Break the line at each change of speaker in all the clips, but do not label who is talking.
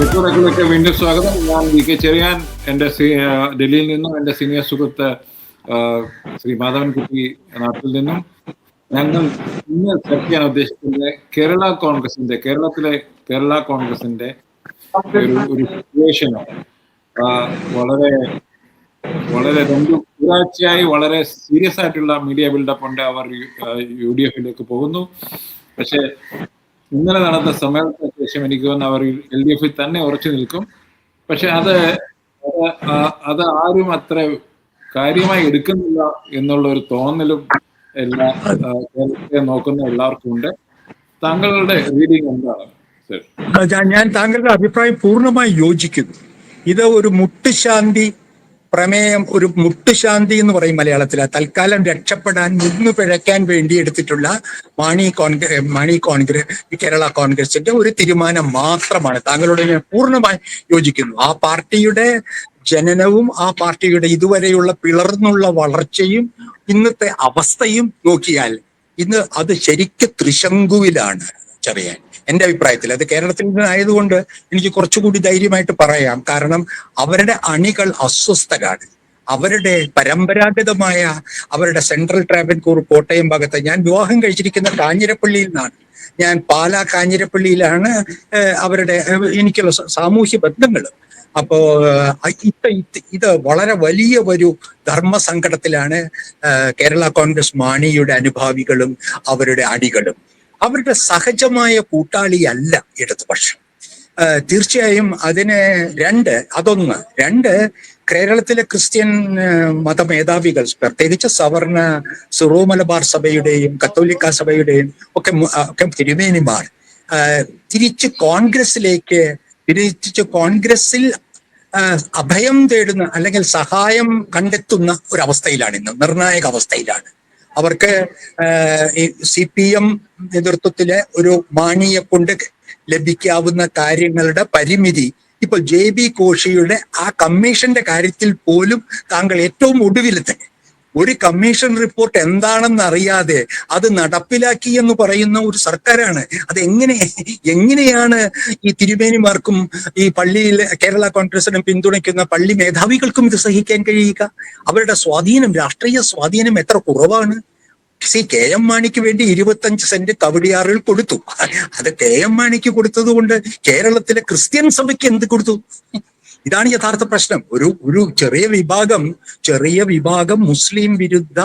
രക്തരക്കളിലേക്ക് വീണ്ടും സ്വാഗതം. ഞാൻ വി കെ ചെറിയാൻ എന്റെ ഡൽഹിയിൽ നിന്നും എന്റെ സീനിയർ സുഹൃത്ത് ശ്രീ മാധവൻകുട്ടി നാട്ടിൽ നിന്നും. ഞങ്ങൾ ഇന്ന് ചർച്ച ചെയ്യാൻ ഉദ്ദേശിക്കുന്നത് കേരള കോൺഗ്രസിന്റെ കേരളത്തിലെ കേരള കോൺഗ്രസിന്റെ ഒരു ഒരു സിറ്റുവേഷനാണ്. വളരെ വളരെ രണ്ടു ഒരാഴ്ചയായി വളരെ സീരിയസ് ആയിട്ടുള്ള മീഡിയ ബിൽഡപ്പ് ഉണ്ട്. അവർ യു ഡി എഫിലേക്ക് പോകുന്നു. പക്ഷേ ഇന്നലെ നടന്ന സമ്മേളനത്തിന് ശേഷം എനിക്ക് തോന്നുന്നു അവർ എൽ ഡി എഫിൽ തന്നെ ഉറച്ചു നിൽക്കും. പക്ഷെ അത് അത് ആരും അത്ര കാര്യമായി എടുക്കുന്നില്ല എന്നുള്ള ഒരു തോന്നലും എല്ലാ കേരളത്തെ നോക്കുന്ന എല്ലാവർക്കും ഉണ്ട്. താങ്കളുടെ റീഡിംഗ് എന്താണ്?
ഞാൻ താങ്കളുടെ അഭിപ്രായം പൂർണമായി യോജിക്കുന്നു. ഇത് ഒരു മുട്ടുശാന്തി പ്രമേയം ഒരു മുട്ടുശാന്തി എന്ന് പറയും മലയാളത്തിൽ തൽക്കാലം രക്ഷപ്പെടാൻ നിന്ന് പിഴയ്ക്കാൻ വേണ്ടി എടുത്തിട്ടുള്ള മാണി കോൺഗ്രസ് മാണി കോൺഗ്രസ് കേരള കോൺഗ്രസിന്റെ ഒരു തീരുമാനം മാത്രമാണ്. താങ്കളോട് ഞാൻ പൂർണമായി യോജിക്കുന്നു. ആ പാർട്ടിയുടെ ജനനവും ആ പാർട്ടിയുടെ ഇതുവരെയുള്ള പിളർന്നുള്ള വളർച്ചയും ഇന്നത്തെ അവസ്ഥയും നോക്കിയാൽ ഇന്ന് അത് ശരിക്കും ത്രിശങ്കുവിലാണ്. ചെറിയാൻ. എന്റെ അഭിപ്രായത്തിൽ അത് കേരളത്തിൽ നിന്നായതുകൊണ്ട് എനിക്ക് കുറച്ചുകൂടി ധൈര്യമായിട്ട് പറയാം. കാരണം അവരുടെ അണികൾ അസ്വസ്ഥരാണ്. അവരുടെ പരമ്പരാഗതമായ അവരുടെ സെൻട്രൽ ട്രാവൻകൂർ കോട്ടയം ഭാഗത്ത് ഞാൻ വിവാഹം കഴിച്ചിരിക്കുന്ന കാഞ്ഞിരപ്പള്ളിയിൽ നിന്നാണ്. ഞാൻ പാലാ കാഞ്ഞിരപ്പള്ളിയിലാണ് അവരുടെ എനിക്കുള്ള സാമൂഹ്യ ബന്ധങ്ങൾ. അപ്പോ ഇത് ഇത് വളരെ വലിയ ഒരു ധർമ്മ സങ്കടത്തിലാണ് കേരള കോൺഗ്രസ് മാണിയുടെ അനുഭാവികളും അവരുടെ അണികളും. അവരുടെ സഹജമായ കൂട്ടാളിയല്ല ഇടതുപക്ഷം. തീർച്ചയായും അതിന് രണ്ട് അതൊന്ന്. രണ്ട് കേരളത്തിലെ ക്രിസ്ത്യൻ മതമേധാവികൾ പ്രത്യേകിച്ച് സവർണ സിറോ മലബാർ സഭയുടെയും കത്തോലിക്ക സഭയുടെയും ഒക്കെ ഒക്കെ തിരുമേനിമാർ. തിരിച്ച് കോൺഗ്രസിലേക്ക് തിരിച്ച് കോൺഗ്രസിൽ അഭയം തേടുന്ന അല്ലെങ്കിൽ സഹായം കണ്ടെത്തുന്ന ഒരു അവസ്ഥയിലാണ് ഇന്ന് നിർണായക അവസ്ഥയിലാണ്. അവർക്ക് സി പി എം നേതൃത്വത്തിലെ ഒരു മാണിയെ കൊണ്ട് ലഭിക്കാവുന്ന കാര്യങ്ങളുടെ പരിമിതി. ഇപ്പൊ ജെ ബി കോഷിയുടെ ആ കമ്മീഷന്റെ കാര്യത്തിൽ പോലും താങ്കൾ ഏറ്റവും ഒടുവിലത്തെ ഒരു കമ്മീഷൻ റിപ്പോർട്ട് എന്താണെന്ന് അറിയാതെ അത് നടപ്പിലാക്കി എന്ന് പറയുന്ന ഒരു സർക്കാരാണ്. അത് എങ്ങനെ എങ്ങനെയാണ് ഈ തിരുമേനിമാർക്കും ഈ പള്ളിയിൽ കേരള കോൺഗ്രസിനും പിന്തുണയ്ക്കുന്ന പള്ളി മേധാവികൾക്കും ഇത് സഹിക്കാൻ കഴിയുക? അവരുടെ സ്വാധീനം രാഷ്ട്രീയ സ്വാധീനം എത്ര കുറവാണ്? സി കെ എം മാണിക്ക് വേണ്ടി ഇരുപത്തഞ്ച് സെന്റ് കവടിയാറിൽ കൊടുത്തു. അത് കെ എം മാണിക്ക് കൊടുത്തത് കൊണ്ട് കേരളത്തിലെ ക്രിസ്ത്യൻ സഭയ്ക്ക് എന്ത് കൊടുത്തു? ഇതാണ് യഥാർത്ഥ പ്രശ്നം. ഒരു ഒരു ചെറിയ വിഭാഗം ചെറിയ വിഭാഗം മുസ്ലിം വിരുദ്ധ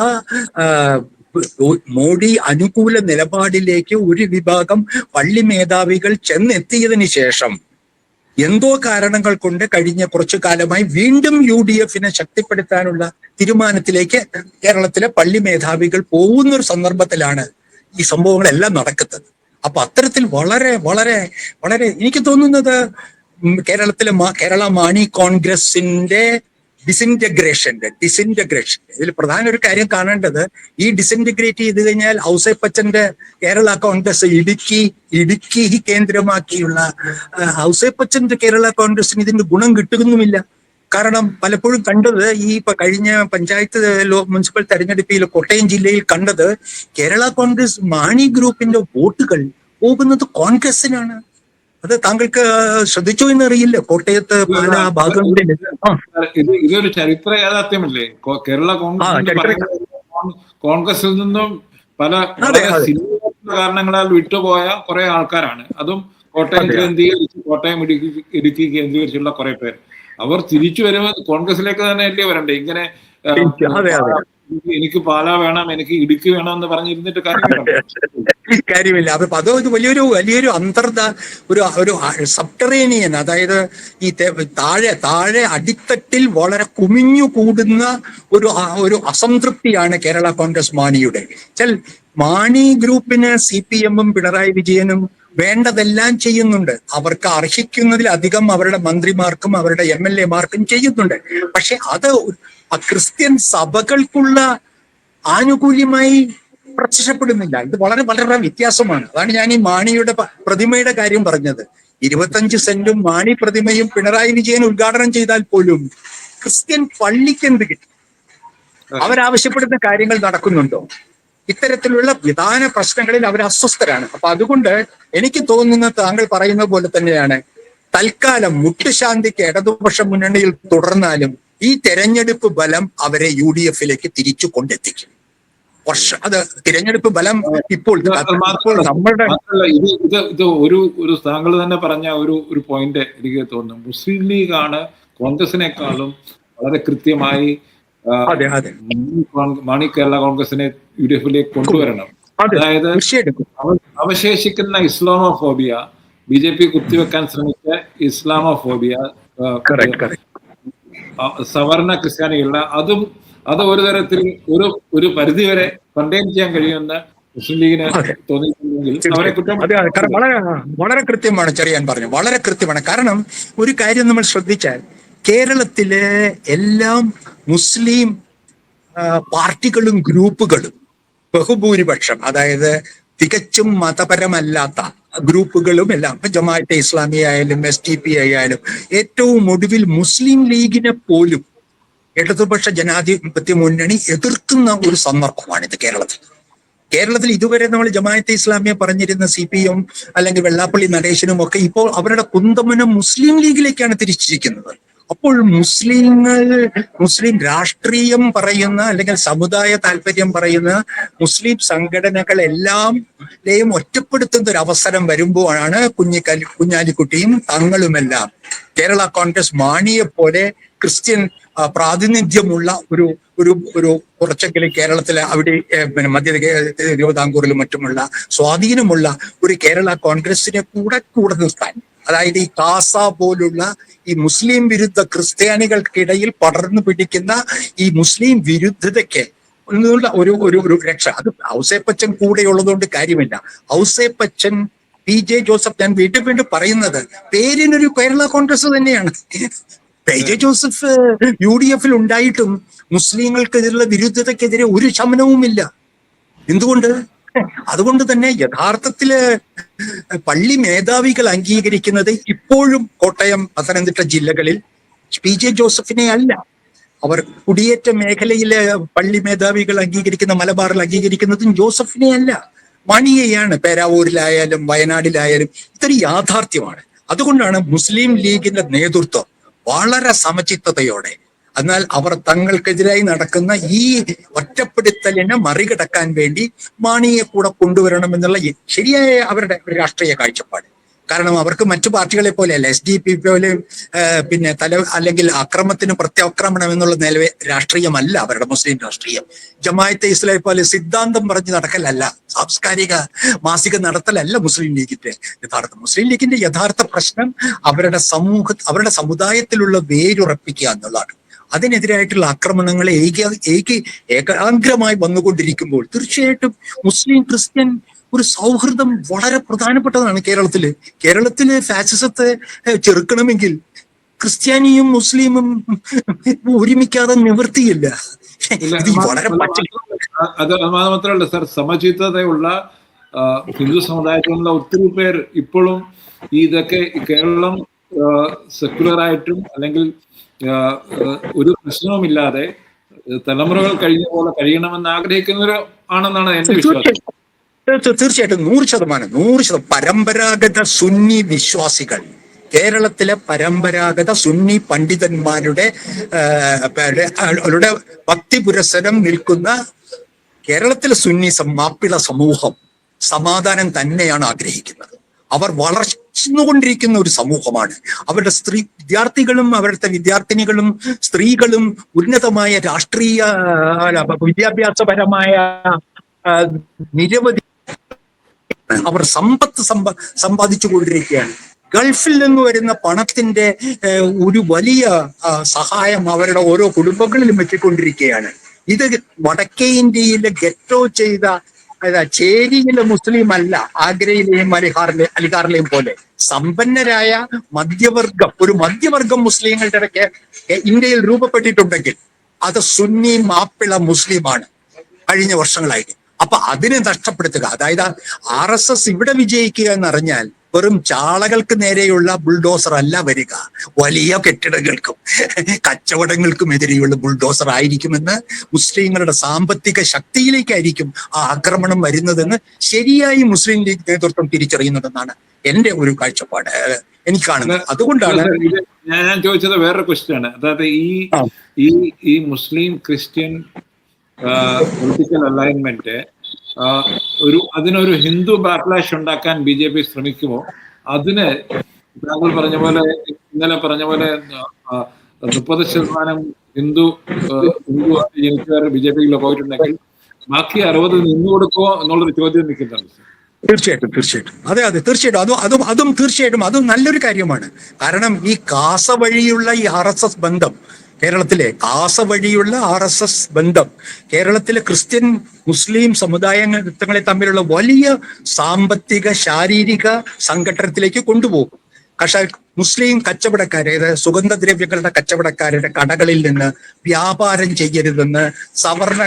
മോഡി അനുകൂല നിലപാടിലേക്ക് ഒരു വിഭാഗം പള്ളി മേധാവികൾ ചെന്നെത്തിയതിനു ശേഷം എന്തോ കാരണങ്ങൾ കൊണ്ട് കഴിഞ്ഞ കുറച്ചു കാലമായി വീണ്ടും യു ഡി എഫിനെ ശക്തിപ്പെടുത്താനുള്ള തീരുമാനത്തിലേക്ക് കേരളത്തിലെ പള്ളി മേധാവികൾ പോകുന്ന ഒരു സന്ദർഭത്തിലാണ് ഈ സംഭവങ്ങളെല്ലാം നടക്കുന്നത്. അപ്പൊ അത്തരത്തിൽ വളരെ വളരെ വളരെ എനിക്ക് തോന്നുന്നത് കേരളത്തിലെ കേരള മാണി കോൺഗ്രസിന്റെ ഡിസിന്റഗ്രേഷന്റെ ഡിസിന്റഗ്രേഷൻ ഇതിൽ പ്രധാന ഒരു കാര്യം കാണേണ്ടത് ഈ ഡിസിന്റഗ്രേറ്റ് ചെയ്ത് കഴിഞ്ഞാൽ ഔസേപ്പച്ചന്റെ കേരള കോൺഗ്രസ് ഇടുക്കി ഇടുക്കി കേന്ദ്രമാക്കിയുള്ള ഔസേപ്പച്ചന്റെ കേരള കോൺഗ്രസിന് ഇതിന്റെ ഗുണം കിട്ടുന്നുമില്ല. കാരണം പലപ്പോഴും കണ്ടത് ഈ ഇപ്പൊ കഴിഞ്ഞ പഞ്ചായത്ത് മുനിസിപ്പൽ തെരഞ്ഞെടുപ്പിൽ കോട്ടയം ജില്ലയിൽ കണ്ടത് കേരള കോൺഗ്രസ് മാണി ഗ്രൂപ്പിന്റെ വോട്ടുകൾ പോകുന്നത് കോൺഗ്രസിനാണ്. അത് താങ്കൾക്ക് ശ്രദ്ധിച്ചു എന്നറിയില്ല. കോട്ടയത്ത് പല ഭാഗങ്ങളിൽ
ഇതൊരു ചരിത്ര യാഥാർത്ഥ്യമല്ലേ? കേരള കോൺഗ്രസ് കോൺഗ്രസിൽ നിന്നും പല കാരണങ്ങളാൽ വിട്ടുപോയ കുറെ ആൾക്കാരാണ്. അതും കോട്ടയം. കേന്ദ്രീകരിച്ച് കോട്ടയം ഇടുക്കി ഇടുക്കി കേന്ദ്രീകരിച്ചുള്ള കുറെ പേർ അവർ തിരിച്ചു വരുമ്പോൾ കോൺഗ്രസിലേക്ക് തന്നെ അല്ലേ വരണ്ടേ? ഇങ്ങനെ എനിക്ക് പാലാ വേണം എനിക്ക് ഇടുക്കി വേണം എന്ന് പറഞ്ഞിരുന്നിട്ട് കാര്യമില്ല.
കാര്യമില്ല. അപ്പൊ അതോ ഇത് വലിയൊരു വലിയൊരു അന്തർദ ഒരു ഒരു സബ്റ്ററേനിയൻ അതായത് ഈ താഴെ താഴെ അടിത്തട്ടിൽ വളരെ കുമിഞ്ഞു കൂടുന്ന ഒരു ഒരു അസംതൃപ്തിയാണ് കേരള കോൺഗ്രസ് മാണിയുടെ. ചൽ മാണി ഗ്രൂപ്പിന് സി പി എമ്മും പിണറായി വിജയനും വേണ്ടതെല്ലാം ചെയ്യുന്നുണ്ട്. അവർക്ക് അർഹിക്കുന്നതിലധികം അവരുടെ മന്ത്രിമാർക്കും അവരുടെ എം എൽ എമാർക്കും ചെയ്യുന്നുണ്ട്. പക്ഷെ അത് ആ ക്രിസ്ത്യൻ സഭകൾക്കുള്ള ആനുകൂല്യമായി പ്രത്യക്ഷപ്പെടുന്നില്ല. ഇത് വളരെ വളരെ വ്യത്യാസമാണ്. അതാണ് ഞാൻ ഈ മാണിയുടെ പ്രതിമയുടെ കാര്യം പറഞ്ഞത്. ഇരുപത്തഞ്ച് സെന്റും മാണി പ്രതിമയും പിണറായി വിജയൻ ഉദ്ഘാടനം ചെയ്താൽ പോലും ക്രിസ്ത്യൻ പള്ളിക്ക് എന്ത് കിട്ടും അവരാവശ്യപ്പെടുന്ന കാര്യങ്ങൾ നടക്കുന്നുണ്ടോ? ഇത്തരത്തിലുള്ള വിധാന പ്രശ്നങ്ങളിൽ അവർ അസ്വസ്ഥരാണ്. അപ്പൊ അതുകൊണ്ട് എനിക്ക് തോന്നുന്നത് താങ്കൾ പറയുന്ന പോലെ തന്നെയാണ്. തൽക്കാലം മുട്ടുശാന്തിക്ക് ഇടതുപക്ഷ മുന്നണിയിൽ തുടർന്നാലും ഈ തെരഞ്ഞെടുപ്പ് ബലം അവരെ യു ഡി എഫിലേക്ക് തിരിച്ചു കൊണ്ടെത്തിക്കും. വർഷം അത് തിരഞ്ഞെടുപ്പ് ബലം ഇപ്പോൾ
നമ്മളുടെ ഇത് ഇത് ഇത് ഒരു ഒരു താങ്കൾ തന്നെ പറഞ്ഞ ഒരു ഒരു പോയിന്റ് എനിക്ക് തോന്നുന്നു. മുസ്ലിം ലീഗാണ് കോൺഗ്രസിനേക്കാളും വളരെ കൃത്യമായി
അതെ അതെ.
മാണി കേരള കോൺഗ്രസിനെ യു ഡി എഫിലേക്ക് കൊണ്ടുവരണം അതായത്
അവശേഷിക്കുന്ന
ഇസ്ലാമോ അവശേഷിക്കുന്ന ഇസ്ലാമോഫോബിയ ബി ജെ പി കുത്തിവെക്കാൻ ശ്രമിച്ച ഇസ്ലാമോഫോബിയ സവർണ ക്രിസ്ത്യാനികളുടെ അതും അത് ഒരു തരത്തിൽ ഒരു ഒരു പരിധിവരെ കണ്ടെയ്ൻ ചെയ്യാൻ കഴിയുമെന്ന് മുസ്ലിം ലീഗിന്. തോന്നിയിട്ടുണ്ടെങ്കിൽ
വളരെ കൃത്യമാണ് ചെറിയാൻ പറഞ്ഞു. വളരെ കൃത്യമാണ്. കാരണം ഒരു കാര്യം നമ്മൾ ശ്രദ്ധിച്ചാൽ കേരളത്തിലെ എല്ലാം മുസ്ലിം പാർട്ടികളും ഗ്രൂപ്പുകളും ബഹുഭൂരിപക്ഷം അതായത് തികച്ചും മതപരമല്ലാത്ത ഗ്രൂപ്പുകളും എല്ലാം ഇപ്പൊ ജമാഅത്തെ ഇസ്ലാമി ആയാലും എസ് ടി പി ആയാലും ഏറ്റവും ഒടുവിൽ മുസ്ലിം ലീഗിനെ പോലും ഇടതുപക്ഷ ജനാധിപത്യ മുന്നണി എതിർക്കുന്ന ഒരു സന്ദർഭമാണിത് കേരളത്തിൽ. കേരളത്തിൽ ഇതുവരെ നമ്മൾ ജമാഅത്തെ ഇസ്ലാമിയെ പറഞ്ഞിരുന്ന സി പി എം അല്ലെങ്കിൽ വെള്ളാപ്പള്ളി നടേശനും ഒക്കെ ഇപ്പോൾ അവരുടെ കുന്തമനം മുസ്ലിം ലീഗിലേക്കാണ് തിരിച്ചിരിക്കുന്നത്. അപ്പോൾ മുസ്ലിങ്ങൾ മുസ്ലിം രാഷ്ട്രീയം പറയുന്ന അല്ലെങ്കിൽ സമുദായ താല്പര്യം പറയുന്ന മുസ്ലിം സംഘടനകളെല്ലാം ലെയും ഒറ്റപ്പെടുത്തുന്ന ഒരു അവസരം വരുമ്പോഴാണ് കുഞ്ഞിക്കലി കുഞ്ഞാലിക്കുട്ടിയും തങ്ങളുമെല്ലാം. കേരള കോൺഗ്രസ് മാണിയെ പോലെ ക്രിസ്ത്യൻ പ്രാതിനിധ്യമുള്ള ഒരു ഒരു ഒരു കുറച്ചെങ്കിലും കേരളത്തിലെ അവിടെ പിന്നെ മധ്യ തിരുവിതാംകൂറിലും മറ്റുമുള്ള സ്വാധീനമുള്ള ഒരു കേരള കോൺഗ്രസിനെ കൂടെ കൂടെ നിർത്താൻ അതായത് ഈ കാസ പോലുള്ള ഈ മുസ്ലിം വിരുദ്ധ ക്രിസ്ത്യാനികൾക്കിടയിൽ പടർന്നു പിടിക്കുന്ന ഈ മുസ്ലിം വിരുദ്ധതയ്ക്ക് ഒരു ഒരു രക്ഷ. അത് ഔസേപ്പച്ചൻ കൂടെ ഉള്ളതുകൊണ്ട് കാര്യമില്ല. ഔസേപ്പച്ചൻ പി ജെ ജോസഫ് ഞാൻ വീണ്ടും വീണ്ടും പറയുന്നത് പേരിനൊരു കേരള കോൺഗ്രസ് തന്നെയാണ്. P J Joseph U D എഫിൽ ഉണ്ടായിട്ടും മുസ്ലിങ്ങൾക്കെതിരെയുള്ള വിരുദ്ധതയ്ക്കെതിരെ ഒരു ശമനവുമില്ല. എന്തുകൊണ്ട്? അതുകൊണ്ട് തന്നെ യഥാർത്ഥത്തിൽ പള്ളി മേധാവികൾ അംഗീകരിക്കുന്നത് ഇപ്പോഴും കോട്ടയം പത്തനംതിട്ട ജില്ലകളിൽ പി ജെ ജോസഫിനെ അല്ല. അവർ കുടിയേറ്റ മേഖലയിലെ പള്ളി മേധാവികൾ അംഗീകരിക്കുന്ന മലബാറിൽ അംഗീകരിക്കുന്നതും ജോസഫിനെ അല്ല. മണിയെയാണ് പേരാവൂരിലായാലും വയനാടിലായാലും ഇതൊരു യാഥാർത്ഥ്യമാണ്. അതുകൊണ്ടാണ് മുസ്ലിം ലീഗിന്റെ നേതൃത്വം വളരെ സമചിത്തതയോടെ എന്നാൽ അവർ തങ്ങൾക്കെതിരായി നടക്കുന്ന ഈ ഒറ്റപ്പെടുത്തലിനെ മറികടക്കാൻ വേണ്ടി മാണിയെ കൂടെ കൊണ്ടുവരണം എന്നുള്ള ശരിയായ അവരുടെ രാഷ്ട്രീയ കാഴ്ചപ്പാട്. കാരണം അവർക്ക് മറ്റു പാർട്ടികളെ പോലെയല്ല എസ് ഡി പി പോലെ പിന്നെ തല അല്ലെങ്കിൽ അക്രമത്തിന് പ്രത്യാക്രമണം എന്നുള്ള നിലവെ രാഷ്ട്രീയമല്ല അവരുടെ മുസ്ലിം രാഷ്ട്രീയം. ജമായത്തെ ഇസ്ലാമി പോലെ സിദ്ധാന്തം പറഞ്ഞ് നടക്കലല്ല സാംസ്കാരിക മാസിക നടത്തലല്ല മുസ്ലിം ലീഗിന്റെ യഥാർത്ഥ. മുസ്ലിം ലീഗിന്റെ യഥാർത്ഥ പ്രശ്നം അവരുടെ സമൂഹ അവരുടെ സമുദായത്തിലുള്ള വേരുറപ്പിക്കുക എന്നുള്ളതാണ്. അതിനെതിരായിട്ടുള്ള ആക്രമണങ്ങൾ ഏക ഏക ഏകാഗ്രമായി വന്നുകൊണ്ടിരിക്കുമ്പോൾ തീർച്ചയായിട്ടും മുസ്ലിം ക്രിസ്ത്യൻ ഒരു സൗഹൃദം വളരെ പ്രധാനപ്പെട്ടതാണ് കേരളത്തിൽ കേരളത്തിൽ ഫാസിസത്തെ ചെറുക്കണമെങ്കിൽ ക്രിസ്ത്യാനിയും മുസ്ലിമും ഒരുമിക്കാതെ നിവൃത്തിയില്ല. ഇത് വളരെ
അത് മാത്രമല്ല സർ സമചിത്തതയുള്ള ഹിന്ദു സമുദായത്തിലുള്ള ഒത്തിരി പേർ ഇപ്പോഴും ഇതൊക്കെ കേരളം സെക്യുലർ ആയിട്ടും അല്ലെങ്കിൽ ഒരു പ്രശ്നവുമില്ലാതെ തലമുറകൾ കഴിഞ്ഞ പോലെ കഴിയണമെന്ന് ആഗ്രഹിക്കുന്നവർ ആണെന്നാണ് എന്റെ വിശ്വാസം.
തീർച്ചയായിട്ടും തീർച്ച- തീർച്ചയായിട്ടും നൂറ് ശതമാനം നൂറ് ശതമാനം. പരമ്പരാഗത സുന്നി വിശ്വാസികൾ കേരളത്തിലെ പരമ്പരാഗത സുന്നി പണ്ഡിതന്മാരുടെ അവരുടെ ഭക്തി പുരസരം നിൽക്കുന്ന കേരളത്തിലെ സുന്നി മാപ്പിള സമൂഹം സമാധാനം തന്നെയാണ് ആഗ്രഹിക്കുന്നത്. അവർ വളർന്നുകൊണ്ടിരിക്കുന്ന ഒരു സമൂഹമാണ്. അവരുടെ സ്ത്രീ വിദ്യാർത്ഥികളും അവരുടെ വിദ്യാർത്ഥിനികളും സ്ത്രീകളും ഉന്നതമായ രാഷ്ട്രീയ വിദ്യാഭ്യാസപരമായ നിരവധി അവർ സമ്പത്ത് സമ്പ സമ്പാദിച്ചു കൊണ്ടിരിക്കുകയാണ് ഗൾഫിൽ നിന്ന് വരുന്ന പണത്തിന്റെ ഒരു വലിയ സഹായം അവരുടെ ഓരോ കുടുംബങ്ങളിലും എത്തിക്കൊണ്ടിരിക്കുകയാണ്. ഇത് വടക്കേ ഇന്ത്യയിലെ ഗെറ്റോ ചെയ്ത ചേരിയിലെ മുസ്ലിം അല്ല ആഗ്രയിലെയും അലിഹാറിലെ അലിഹാറിലെയും പോലെ. സമ്പന്നരായ മധ്യവർഗം ഒരു മധ്യവർഗം മുസ്ലിങ്ങളുടെ ഇടയ്ക്ക് ഇന്ത്യയിൽ രൂപപ്പെട്ടിട്ടുണ്ടെങ്കിൽ അത് സുന്നി മാപ്പിള മുസ്ലിമാണ് കഴിഞ്ഞ വർഷങ്ങളായിട്ട്. അപ്പൊ അതിനെ നഷ്ടപ്പെടുത്തുക. അതായത് ആർ എസ് എസ് ഇവിടെ വിജയിക്കുക എന്നറിഞ്ഞാൽ വെറും ചാളകൾക്ക് നേരെയുള്ള ബുൾഡോസർ അല്ല വരിക. വലിയ കെട്ടിടങ്ങൾക്കും കച്ചവടങ്ങൾക്കും എതിരെയുള്ള ബുൾഡോസർ ആയിരിക്കുമെന്ന് മുസ്ലിങ്ങളുടെ സാമ്പത്തിക ശക്തിയിലേക്കായിരിക്കും ആ ആക്രമണം വരുന്നതെന്ന് ശരിയായി മുസ്ലിം ലീഗ് നേതൃത്വം തിരിച്ചറിയുന്നുണ്ടെന്നാണ് എന്റെ ഒരു കാഴ്ചപ്പാട്. എനിക്ക് കാണുന്നത്. അതുകൊണ്ടാണ്
ഞാൻ ചോദിച്ചത് വേറൊരു ക്വസ്റ്റ്യൻ ആണ്. അതായത് ഈ ഈ ഈ മുസ്ലിം ക്രിസ്ത്യൻ പൊളിറ്റിക്കൽ അലൈൻമെന്റ് ഒരു അതിനൊരു ഹിന്ദു ബാക്ക്ലാഷ് ഉണ്ടാക്കാൻ ബി ജെ പി ശ്രമിക്കുമോ? അതിന് താങ്കൾ പറഞ്ഞ പോലെ ഇന്നലെ പറഞ്ഞ പോലെ മുപ്പത് ശതമാനം ഹിന്ദു ഹിന്ദു ജനിച്ചവർ ബി ജെ പിയിൽ പോയിട്ടുണ്ടെങ്കിൽ ബാക്കി അറുപത് നിന്നു കൊടുക്കുമോ എന്നുള്ളൊരു ചോദ്യം നിൽക്കുന്നുണ്ട്.
തീർച്ചയായിട്ടും തീർച്ചയായിട്ടും. അതെ അതെ തീർച്ചയായിട്ടും. അതും അതും അതും തീർച്ചയായിട്ടും അതും നല്ലൊരു കാര്യമാണ്. കാരണം ഈ കാസ വഴിയുള്ള ഈ ആർ എസ് എസ് ബന്ധം കേരളത്തിലെ കാസ വഴിയുള്ള ആർ എസ് എസ് ബന്ധം കേരളത്തിലെ ക്രിസ്ത്യൻ മുസ്ലിം സമുദായങ്ങളെ തമ്മിലുള്ള വലിയ സാമ്പത്തിക ശാരീരിക സംഘടനത്തിലേക്ക് കൊണ്ടുപോകും. പക്ഷേ മുസ്ലിം കച്ചവടക്കാരെ അതായത് സുഗന്ധദ്രവ്യങ്ങളുടെ കച്ചവടക്കാരുടെ കടകളിൽ നിന്ന് വ്യാപാരം ചെയ്യരുതെന്ന് സവർണ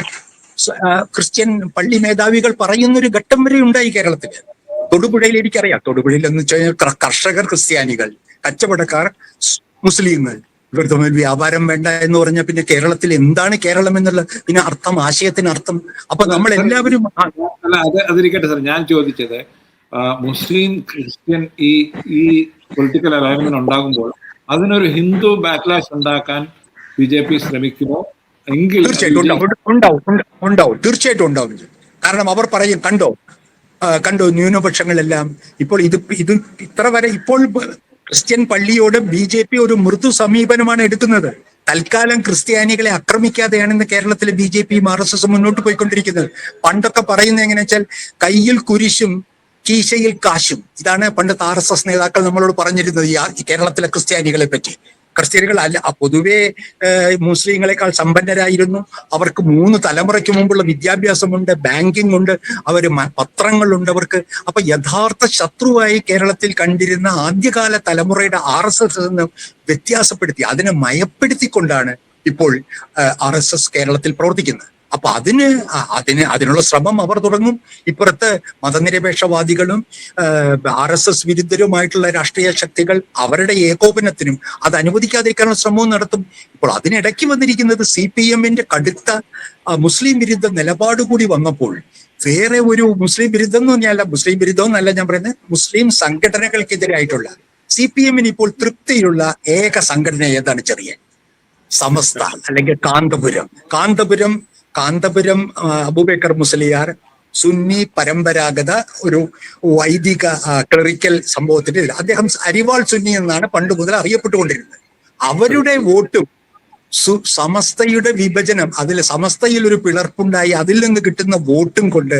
ക്രിസ്ത്യൻ പള്ളി മേധാവികൾ പറയുന്നൊരു ഘട്ടം വരെ ഉണ്ടായി കേരളത്തിൽ. തൊടുപുഴയിൽ എനിക്കറിയാം. തൊടുപുഴയിൽ എന്ന് വെച്ചാൽ കർഷകർ ക്രിസ്ത്യാനികൾ കച്ചവടക്കാർ മുസ്ലിങ്ങൾ. ഇവർ തമ്മിൽ വ്യാപാരം വേണ്ട എന്ന് പറഞ്ഞാൽ പിന്നെ കേരളത്തിൽ എന്താണ് കേരളം എന്നുള്ള പിന്നെ അർത്ഥം ആശയത്തിന് അർത്ഥം. അപ്പൊ നമ്മൾ എല്ലാവരും
അല്ല അത് അതിരിക്കട്ടെ സാർ. ഞാൻ ചോദിച്ചത് മുസ്ലിം ക്രിസ്ത്യൻ ഈ ഈ പൊളിറ്റിക്കൽ അലൈൻമെന്റ് ഉണ്ടാകുമ്പോൾ അതിനൊരു ഹിന്ദു ബാക്ക്ലാഷ് ഉണ്ടാക്കാൻ ബി ജെ പി ശ്രമിക്കുമോ? എങ്കിൽ
തീർച്ചയായിട്ടും ഉണ്ടാവും. തീർച്ചയായിട്ടും ഉണ്ടാവും കാരണം അവർ പറയും കണ്ടോ കണ്ടോ ന്യൂനപക്ഷങ്ങളെല്ലാം ഇപ്പോൾ ഇത് ഇത് ഇത്ര വരെ ഇപ്പോൾ ക്രിസ്ത്യൻ പള്ളിയോട് ബി ജെ പി ഒരു മൃദു സമീപനമാണ് എടുക്കുന്നത്. തൽക്കാലം ക്രിസ്ത്യാനികളെ ആക്രമിക്കാതെയാണ് ഇന്ന് കേരളത്തിലെ ബി ജെ പിയും ആർ എസ് എസ് മുന്നോട്ട് പോയിക്കൊണ്ടിരിക്കുന്നത്. പണ്ടൊക്കെ പറയുന്നത് എങ്ങനെയാ വെച്ചാൽ കയ്യിൽ കുരിശും കീശയിൽ കാശും. ഇതാണ് പണ്ട് ആർ എസ് എസ് നേതാക്കൾ നമ്മളോട് പറഞ്ഞിരുന്നത് ഈ കേരളത്തിലെ ക്രിസ്ത്യാനികളെ പറ്റി. ക്രിസ്ത്യാനികൾ അല്ല പൊതുവെ മുസ്ലിങ്ങളെക്കാൾ സമ്പന്നരായിരുന്നു. അവർക്ക് മൂന്ന് തലമുറയ്ക്ക് മുമ്പുള്ള വിദ്യാഭ്യാസമുണ്ട് ബാങ്കിങ് ഉണ്ട് അവർ പത്രങ്ങളുണ്ട് അവർക്ക്. അപ്പൊ യഥാർത്ഥ ശത്രുവായി കേരളത്തിൽ കണ്ടിരുന്ന ആദ്യകാല തലമുറയുടെ ആർ എസ് എസ് നിന്ന് വ്യത്യാസപ്പെടുത്തി അതിനെ മയപ്പെടുത്തിക്കൊണ്ടാണ് ഇപ്പോൾ ആർ എസ് എസ് കേരളത്തിൽ പ്രവർത്തിക്കുന്നത്. അപ്പൊ അതിന് അതിന് അതിനുള്ള ശ്രമം അവർ തുടങ്ങും. ഇപ്പുറത്ത് മതനിരപേക്ഷവാദികളും ആർ എസ് എസ് വിരുദ്ധരുമായിട്ടുള്ള രാഷ്ട്രീയ ശക്തികൾ അവരുടെ ഏകോപനത്തിനും അത് അനുവദിക്കാതിരിക്കാനുള്ള ശ്രമവും നടത്തും. ഇപ്പോൾ അതിനിടയ്ക്ക് വന്നിരിക്കുന്നത് സി പി എമ്മിന്റെ കടുത്ത മുസ്ലിം വിരുദ്ധ നിലപാട് കൂടി വന്നപ്പോൾ വേറെ ഒരു മുസ്ലിം വിരുദ്ധം എന്ന് പറഞ്ഞാൽ മുസ്ലിം വിരുദ്ധം എന്നല്ല ഞാൻ പറയുന്നത് മുസ്ലിം സംഘടനകൾക്കെതിരായിട്ടുള്ള സി പി എമ്മിന് ഇപ്പോൾ തൃപ്തിയുള്ള ഏക സംഘടന ഏതാണ് ചെറിയ? സമസ്ത അല്ലെങ്കിൽ കാന്തപുരം. കാന്തപുരം കാന്തപുരം അബൂബേക്കർ മുസ്ലിയാർ സുന്നി പരമ്പരാഗത ഒരു വൈദിക ക്ലറിക്കൽ സംഭവത്തിന്റെ അദ്ദേഹം അരിവാൾ സുന്നി എന്നാണ് പണ്ട് മുതൽ അറിയപ്പെട്ടുകൊണ്ടിരുന്നത്. അവരുടെ വോട്ടും സമസ്തയുടെ വിഭജനം അതിൽ സമസ്തയിൽ ഒരു പിളർപ്പുണ്ടായി അതിൽ നിന്ന് കിട്ടുന്ന വോട്ടും കൊണ്ട്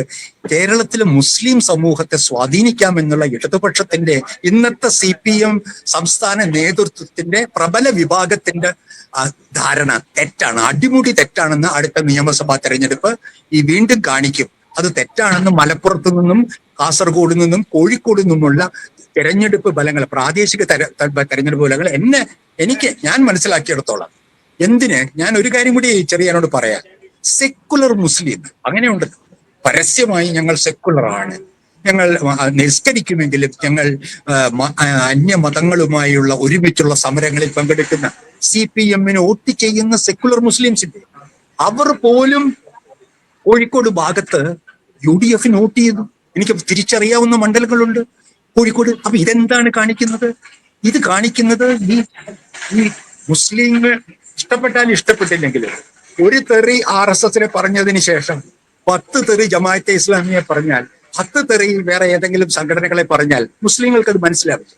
കേരളത്തിലെ മുസ്ലിം സമൂഹത്തെ സ്വാധീനിക്കാമെന്നുള്ള ഇടതുപക്ഷത്തിന്റെ ഇന്നത്തെ സി പി എം സംസ്ഥാന നേതൃത്വത്തിന്റെ പ്രബല വിഭാഗത്തിന്റെ ധാരണ തെറ്റാണ്. അടിമുടി തെറ്റാണെന്ന് അടുത്ത നിയമസഭാ തെരഞ്ഞെടുപ്പ് ഈ വീണ്ടും കാണിക്കും. അത് തെറ്റാണെന്ന് മലപ്പുറത്തു നിന്നും കാസർഗോഡ് നിന്നും കോഴിക്കോട് നിന്നുമുള്ള തെരഞ്ഞെടുപ്പ് ഫലങ്ങൾ പ്രാദേശിക തെര- തെരഞ്ഞെടുപ്പ് ഫലങ്ങൾ എന്നെ എനിക്ക് ഞാൻ മനസ്സിലാക്കിയെടുത്തോളം. എന്തിന്? ഞാൻ ഒരു കാര്യം കൂടി ചെറിയാനോട് പറയാം. സെക്കുലർ മുസ്ലിം അങ്ങനെയുണ്ട് പരസ്യമായി ഞങ്ങൾ സെക്കുലർ ആണ്. ഞങ്ങൾ നിസ്കരിക്കുമെങ്കിലും ഞങ്ങൾ അന്യമതങ്ങളുമായുള്ള ഒരുമിച്ചുള്ള സമരങ്ങളിൽ പങ്കെടുക്കുന്ന സി പി എമ്മിന് വോട്ട് ചെയ്യുന്ന സെക്കുലർ മുസ്ലിംസിന്റെ അവർ പോലും കോഴിക്കോട് ഭാഗത്ത് യു ഡി എഫിന് വോട്ട് ചെയ്തു. എനിക്ക് തിരിച്ചറിയാവുന്ന മണ്ഡലങ്ങളുണ്ട് കോഴിക്കോട്. അപ്പൊ ഇതെന്താണ് കാണിക്കുന്നത്? ഇത് കാണിക്കുന്നത് ഈ മുസ്ലിങ്ങൾ ഇഷ്ടപ്പെട്ടാലും ഇഷ്ടപ്പെട്ടില്ലെങ്കിലും ഒരു തെറി ആർ എസ് എസിനെ പറഞ്ഞതിന് ശേഷം പത്ത് തെറി ജമാഅത്തെ ഇസ്ലാമിയെ പറഞ്ഞാൽ പത്ത് തെറി വേറെ ഏതെങ്കിലും സംഘടനകളെ പറഞ്ഞാൽ മുസ്ലിങ്ങൾക്ക് അത് മനസ്സിലാവില്ല.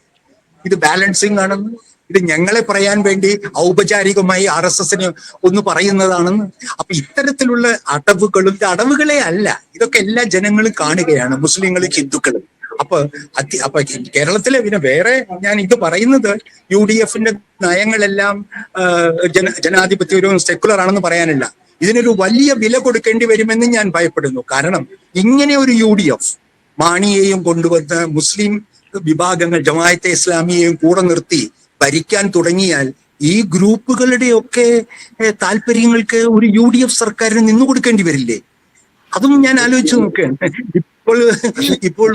ഇത് ബാലൻസിങ് ആണെന്ന് ഇത് ഞങ്ങളെ പറയാൻ വേണ്ടി ഔപചാരികമായി ആർ എസ് എസിന് ഒന്ന് പറയുന്നതാണെന്ന് അപ്പൊ ഇത്തരത്തിലുള്ള അടവുകളും അടവുകളെ അല്ല ഇതൊക്കെ എല്ലാ ജനങ്ങളും കാണുകയാണ് മുസ്ലിങ്ങളും ഹിന്ദുക്കളും. അപ്പൊ അതി- അപ്പൊ കേരളത്തിലെ പിന്നെ വേറെ ഞാൻ ഇത് പറയുന്നത് യു ഡി എഫിന്റെ നയങ്ങളെല്ലാം ജന ജനാധിപത്യപരവും സെക്കുലർ ആണെന്ന് പറയാനില്ല. ഇതിനൊരു വലിയ വില കൊടുക്കേണ്ടി വരുമെന്ന് ഞാൻ ഭയപ്പെടുന്നു. കാരണം ഇങ്ങനെ ഒരു യു ഡി എഫ് മാണിയെയും കൊണ്ടുവന്ന് മുസ്ലിം വിഭാഗങ്ങൾ ജമായത്തെ ഇസ്ലാമിയെയും കൂടെ നിർത്തി ഭരിക്കാൻ തുടങ്ങിയാൽ ഈ ഗ്രൂപ്പുകളുടെയൊക്കെ താല്പര്യങ്ങൾക്ക് ഒരു യു ഡി എഫ് സർക്കാരിന് നിന്നു കൊടുക്കേണ്ടി വരില്ലേ? അതും ഞാൻ ആലോചിച്ച് നോക്കുകയാണ്. ഇപ്പോൾ ഇപ്പോൾ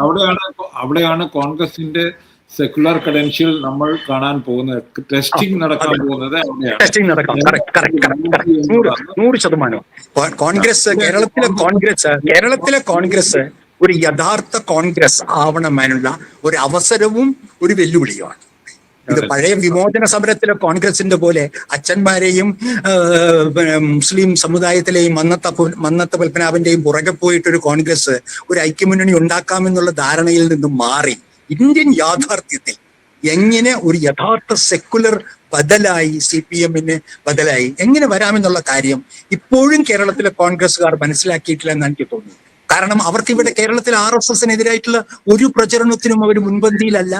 അവിടെയാണ് അവിടെയാണ് കോൺഗ്രസിന്റെ സെക്കുലർ ക്രെഡൻഷ്യൽ നമ്മൾ കാണാൻ പോകുന്നത്. ടെസ്റ്റിംഗ് നടക്കാൻ പോകുന്നത്
ടെസ്റ്റിംഗ് നടക്കാം. കറക്റ്റ് കറക്റ്റ് കറക്റ്റ് നൂറ് ശതമാനം. കോൺഗ്രസ് കേരളത്തിലെ കോൺഗ്രസ് കേരളത്തിലെ കോൺഗ്രസ് ഒരു യഥാർത്ഥ കോൺഗ്രസ് ആവണമെന്നുള്ള ഒരു അവസരവും ഒരു വെല്ലുവിളിയുമാണ്. ഇത് പഴയ വിമോചന സമരത്തിലെ കോൺഗ്രസിന്റെ പോലെ അച്ഛന്മാരെയും മുസ്ലിം സമുദായത്തിലെയും മന്നത്ത മന്നത്ത പത്മനാഭന്റെയും പുറകെ പോയിട്ടൊരു കോൺഗ്രസ് ഒരു ഐക്യമുന്നണി ഉണ്ടാക്കാമെന്നുള്ള ധാരണയിൽ നിന്നും മാറി. ഇന്ത്യൻ യാഥാർത്ഥ്യത്തിൽ എങ്ങനെ ഒരു യഥാർത്ഥ സെക്കുലർ ബദലായി സി പി എമ്മിന് ബദലായി എങ്ങനെ വരാമെന്നുള്ള കാര്യം ഇപ്പോഴും കേരളത്തിലെ കോൺഗ്രസ്സുകാർ മനസ്സിലാക്കിയിട്ടില്ല എന്ന് എനിക്ക് തോന്നുന്നു കാരണം അവർക്ക് ഇവിടെ കേരളത്തിൽ ആർ എസ് എസിനെതിരായിട്ടുള്ള ഒരു പ്രചരണത്തിനും അവർ മുൻപന്തിയിലല്ല.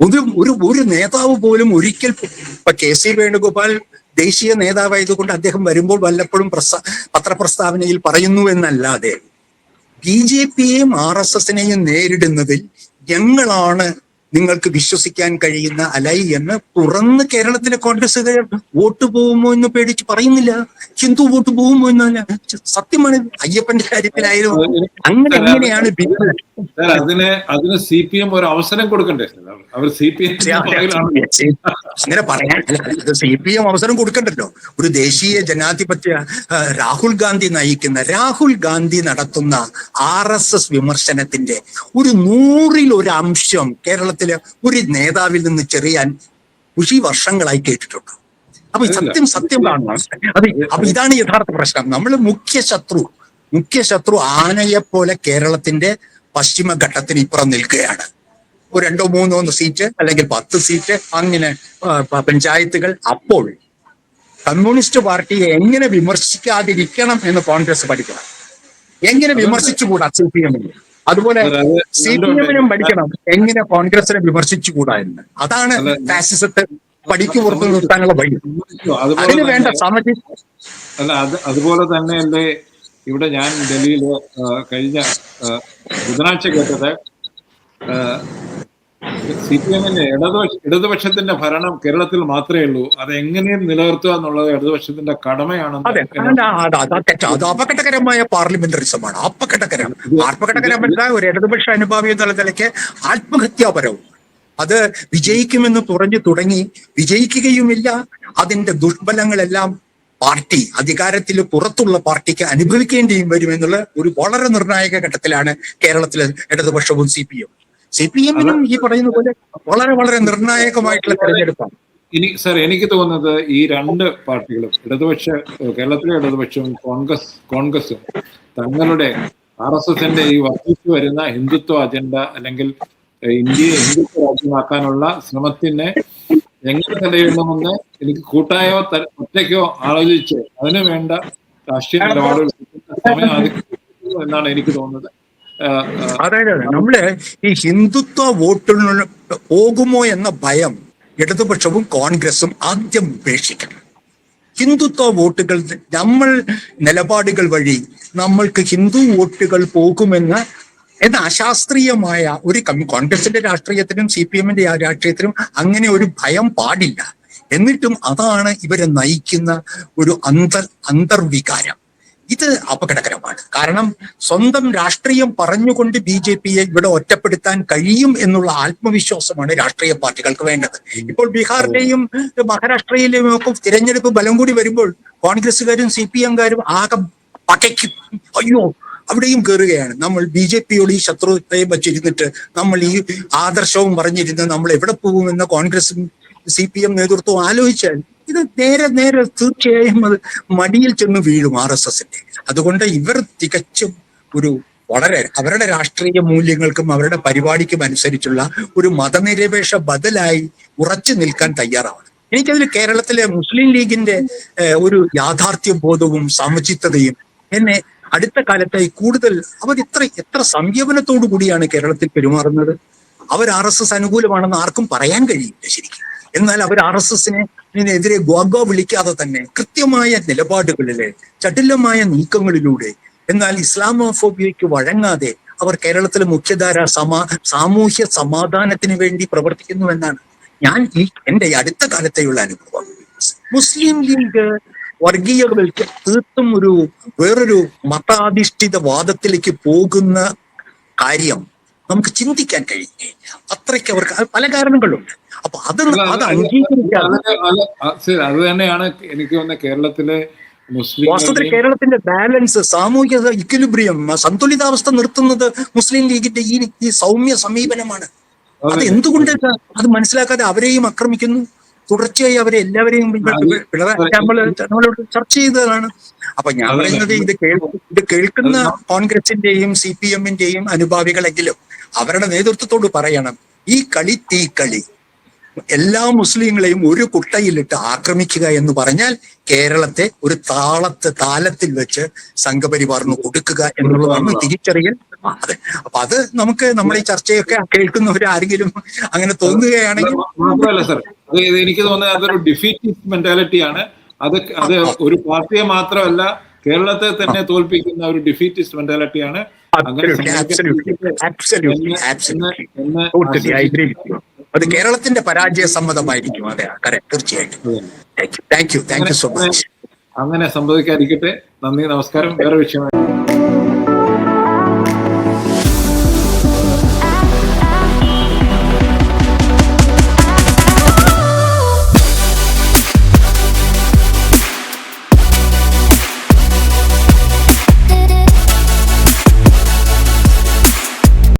ഒരു ഒരു ഒരു നേതാവ് പോലും ഒരിക്കൽ ഇപ്പൊ കെ സി വേണുഗോപാൽ ദേശീയ നേതാവായതുകൊണ്ട് അദ്ദേഹം വരുമ്പോൾ വല്ലപ്പോഴും പ്രസ്താ പത്രപ്രസ്താവനയിൽ പറയുന്നു എന്നല്ലാതെ ബി ജെ പിയെയും ആർ എസ് എസിനെയും നേരിടുന്നതിൽ ഞങ്ങളാണ് നിങ്ങൾക്ക് വിശ്വസിക്കാൻ കഴിയുന്ന അലൈ എന്ന് തുറന്ന് കേരളത്തിലെ കോൺഗ്രസ്സുകാർ വോട്ട് പോകുമോ എന്ന് പേടിച്ച് പറയുന്നില്ല. ഹിന്ദു വോട്ട് പോകുമോ എന്നല്ല സത്യമാണ്. അയ്യപ്പന്റെ കാര്യത്തിലായാലും അങ്ങനെ എങ്ങനെയാണ്
അതിന് അതിന് സി പി എം ഒരു അവസരം കൊടുക്കണ്ടേ? അവർ സി പി എം
അങ്ങനെ പറയാൻ സി പി എം അവസരം കൊടുക്കണ്ടല്ലോ. ഒരു ദേശീയ ജനാധിപത്യ രാഹുൽ ഗാന്ധി നയിക്കുന്ന രാഹുൽ ഗാന്ധി നടത്തുന്ന ആർ എസ് എസ് വിമർശനത്തിന്റെ ഒരു നൂറിൽ ഒരു അംശം കേരളത്തിലെ ഒരു നേതാവിൽ നിന്ന് ചെറിയാൻ കുഷി വർഷങ്ങളായി കേട്ടിട്ടുണ്ട്. അപ്പൊ സത്യം സത്യം അത് അപ്പൊ ഇതാണ് യഥാർത്ഥ പ്രശ്നം. നമ്മൾ മുഖ്യ ശത്രു മുഖ്യ ശത്രു ആനയെ പോലെ കേരളത്തിന്റെ പശ്ചിമഘട്ടത്തിന് ഇപ്പുറം നിൽക്കുകയാണ്. ഒരു രണ്ടോ മൂന്നോ സീറ്റ് അല്ലെങ്കിൽ പത്ത് സീറ്റ് അങ്ങനെ പഞ്ചായത്തുകൾ അപ്പോൾ കമ്മ്യൂണിസ്റ്റ് പാർട്ടിയെ എങ്ങനെ വിമർശിക്കാതിരിക്കണം എന്ന് കോൺഗ്രസ് പഠിക്കണം? എങ്ങനെ വിമർശിച്ചുകൂടാ സി പി എമ്മിന്? അതുപോലെ സി പി എമ്മിനും പഠിക്കണം. എങ്ങനെ കോൺഗ്രസിനെ വിമർശിച്ചുകൂടാ എന്ന് അതാണ്
അല്ല,
ഫാസിസത്തെ പടിക്ക് പുറത്തു നിർത്താനുള്ള വഴി. അതിന് വേണ്ട
തന്നെ- അല്ല അത് അതുപോലെ തന്നെ അല്ലേ ഇവിടെ ഞാൻ ഡൽഹിയിൽ കഴിഞ്ഞ ബുധനാഴ്ച കേട്ടത് സി പി എമ്മിന്റെ ഇടതുപക്ഷ ഇടതുപക്ഷത്തിന്റെ ഭരണം കേരളത്തിൽ മാത്രമേ ഉള്ളൂ. അത് എങ്ങനെയും നിലനിർത്തുക എന്നുള്ളത് ഇടതുപക്ഷത്തിന്റെ കടമയാണ്
അതെ അപകടകരമായ പാർലമെന്ററിസമാണ്. അപകടകരം. അപകടകരമല്ല ഒരു ഇടതുപക്ഷ അനുഭാവി എന്നുള്ള നിലയ്ക്ക് ആത്മഹത്യാപരവും. അത് വിജയിക്കുമെന്ന് തുറഞ്ഞു തുടങ്ങി വിജയിക്കുകയുമില്ല. അതിന്റെ ദുർബലങ്ങളെല്ലാം പാർട്ടി അധികാരത്തിൽ പുറത്തുള്ള പാർട്ടിക്ക് അനുഭവിക്കേണ്ടിയും വരുമെന്നുള്ള ഒരു വളരെ നിർണായക ഘട്ടത്തിലാണ് കേരളത്തിലെ ഇടതുപക്ഷവും C P M C P എമ്മിനും ഈ പറയുന്ന പോലെ വളരെ വളരെ നിർണായകമായിട്ടുള്ള തെരഞ്ഞെടുപ്പാണ്.
ഇനി സർ എനിക്ക് തോന്നുന്നത് ഈ രണ്ട് പാർട്ടികളും ഇടതുപക്ഷ കേരളത്തിലെ ഇടതുപക്ഷവും കോൺഗ്രസ് കോൺഗ്രസും തങ്ങളുടെ ആർ എസ് എസിന്റെ ഈ വർദ്ധിച്ചു വരുന്ന ഹിന്ദുത്വ അജണ്ട അല്ലെങ്കിൽ ഇന്ത്യയെ ഹിന്ദുത്വ രാജ്യമാക്കാനുള്ള ശ്രമത്തിന് എങ്ങനെ നിലയിടണമെന്ന് എനിക്ക് കൂട്ടായോ ഒറ്റയ്ക്കോ ആലോചിച്ച് അതിനു വേണ്ട രാഷ്ട്രീയ നിലപാടുകൾ സമയം എന്നാണ് എനിക്ക് തോന്നുന്നത്.
അതായത് നമ്മൾ ഈ ഹിന്ദുത്വ വോട്ടിന് പോകുമോ എന്ന ഭയം ഇടതുപക്ഷവും കോൺഗ്രസും ആദ്യം ഉപേക്ഷിക്കണം. ഹിന്ദുത്വ വോട്ടുകൾ നമ്മൾ നിലപാടുകൾ വഴി നമ്മൾക്ക് ഹിന്ദു വോട്ടുകൾ പോകുമെന്ന് എന്ന അശാസ്ത്രീയമായ ഒരു കോൺഗ്രസിന്റെ രാഷ്ട്രീയത്തിനും സി പി എമ്മിന്റെ രാഷ്ട്രീയത്തിനും അങ്ങനെ ഒരു ഭയം പാടില്ല. എന്നിട്ടും അതാണ് ഇവരെ നയിക്കുന്ന ഒരു അന്തർ അന്തർവികാരം. ഇത് അപകടകരമാണ്. കാരണം സ്വന്തം രാഷ്ട്രീയം പറഞ്ഞുകൊണ്ട് ബി ജെ പിയെ ഇവിടെ ഒറ്റപ്പെടുത്താൻ കഴിയും എന്നുള്ള ആത്മവിശ്വാസമാണ് രാഷ്ട്രീയ പാർട്ടികൾക്ക് വേണ്ടത്. ഇപ്പോൾ ബീഹാറിലെയും മഹാരാഷ്ട്രയിലെയും ഒക്കെ തിരഞ്ഞെടുപ്പ് ബലം കൂടി വരുമ്പോൾ കോൺഗ്രസ്സുകാരും സി പി എംകാരും ആകെ പകയ്ക്കും. അയ്യോ അവിടെയും കയറുകയാണ് നമ്മൾ ബി ജെ പിയോട് ഈ ശത്രുതയെ വച്ചിരുന്നിട്ട് നമ്മൾ ഈ ആദർശവും പറഞ്ഞിരുന്ന് നമ്മൾ എവിടെ പോകുമെന്ന് കോൺഗ്രസും സി പി എം നേതൃത്വം ആലോചിച്ചാൽ ഇത് നേരെ നേരെ തീർച്ചയായും അത് മടിയിൽ ചെന്ന് വീഴും ആർ എസ് എസിന്റെ. അതുകൊണ്ട് ഇവർ തികച്ചും ഒരു വളരെ അവരുടെ രാഷ്ട്രീയ മൂല്യങ്ങൾക്കും അവരുടെ പരിപാടിക്കും അനുസരിച്ചുള്ള ഒരു മതനിരപേക്ഷ ബദലായി ഉറച്ചു നിൽക്കാൻ തയ്യാറാണ്. എനിക്കതിൽ കേരളത്തിലെ മുസ്ലിം ലീഗിന്റെ ഒരു യാഥാർത്ഥ്യ ബോധവും സമചിത്തതയും എന്നെ അടുത്ത കാലത്തായി കൂടുതൽ അവർ ഇത്ര എത്ര സംയമനത്തോടു കൂടിയാണ് കേരളത്തിൽ പെരുമാറുന്നത്. അവർ ആർ എസ് എസ് അനുകൂലമാണെന്ന് ആർക്കും പറയാൻ കഴിയില്ല ശരിക്കും. എന്നാൽ അവർ ആർ എസ് എസിനെ ഗ്വാഗോ വിളിക്കാതെ തന്നെ കൃത്യമായ നിലപാടുകളിലെ ചടുലമായ നീക്കങ്ങളിലൂടെ എന്നാൽ ഇസ്ലാമോഫോബിയയ്ക്ക് വഴങ്ങാതെ അവർ കേരളത്തിലെ മുഖ്യധാര സമാ സാമൂഹ്യ സമാധാനത്തിന് വേണ്ടി പ്രവർത്തിക്കുന്നു എന്നാണ് ഞാൻ ഈ എന്റെ അടുത്ത കാലത്തെയുള്ള അനുഭവം. മുസ്ലിം ലീഗ് വർഗീയകൾക്ക് തീർത്തും ഒരു വേറൊരു മതാധിഷ്ഠിത വാദത്തിലേക്ക് പോകുന്ന കാര്യം നമുക്ക് ചിന്തിക്കാൻ കഴിയും അത്രയ്ക്ക് അവർക്ക് പല കാരണങ്ങളുണ്ട്. അപ്പൊ അത് അത് അംഗീകരിക്കാതെ
അത് തന്നെയാണ് എനിക്ക് തോന്നുന്നത് കേരളത്തിലെ
വാസ്തവത്തിൽ കേരളത്തിന്റെ ബാലൻസ് സാമൂഹിക ഇക്വിലിബ്രിയം സന്തുലിതാവസ്ഥ നിർത്തുന്നത് മുസ്ലിം ലീഗിന്റെ ഈ ഈ സൗമ്യ സമീപനമാണ്. അത്. എന്തുകൊണ്ട് അത് മനസ്സിലാക്കാതെ അവരെയും ആക്രമിക്കുന്നു. തുടർച്ചയായി അവരെ എല്ലാവരെയും നമ്മൾ നമ്മളോട് ചർച്ച ചെയ്തതാണ്. അപ്പൊ ഞാൻ പറയുന്നത് ഇത് ഇത് കേൾക്കുന്ന കോൺഗ്രസിന്റെയും സി പി എമ്മിന്റെയും അനുഭാവികളെങ്കിലും അവരുടെ നേതൃത്വത്തോട് പറയണം. ഈ കളി തീ കളി എല്ലാ മുസ്ലിങ്ങളെയും ഒരു കുട്ടയിലിട്ട് ആക്രമിക്കുക എന്ന് പറഞ്ഞാൽ കേരളത്തെ ഒരു താളത്ത് താലത്തിൽ വെച്ച് സംഘപരിവാറിന് കൊടുക്കുക എന്നുള്ളതാണ് തിരിച്ചറിയൽ. അതെ. അപ്പൊ അത് നമുക്ക് നമ്മൾ ഈ ചർച്ചയൊക്കെ കേൾക്കുന്നവർ ആരെങ്കിലും അങ്ങനെ തോന്നുകയാണെങ്കിൽ
മാത്രമല്ല സർ എനിക്ക് തോന്നുന്നത് അതൊരു ഡിഫീറ്റിസ്റ്റ് മെന്റാലിറ്റി ആണ്. അത് അത് ഒരു പാർട്ടിയെ മാത്രമല്ല കേരളത്തെ തന്നെ തോൽപ്പിക്കുന്ന ഒരു ഡിഫീറ്റിസ്റ്റ് മെന്റാലിറ്റിയാണ് അങ്ങനെ
അത് കേരളത്തിന്റെ പരാജയ സമ്മതമായിരിക്കും. അതെ കറക്റ്റ് തീർച്ചയായിട്ടും. Thank you thank you thank you so much
അങ്ങനെ സംഭവിക്കാതിരിക്കട്ടെ. നന്ദി നമസ്കാരം. വേറെ വിഷയം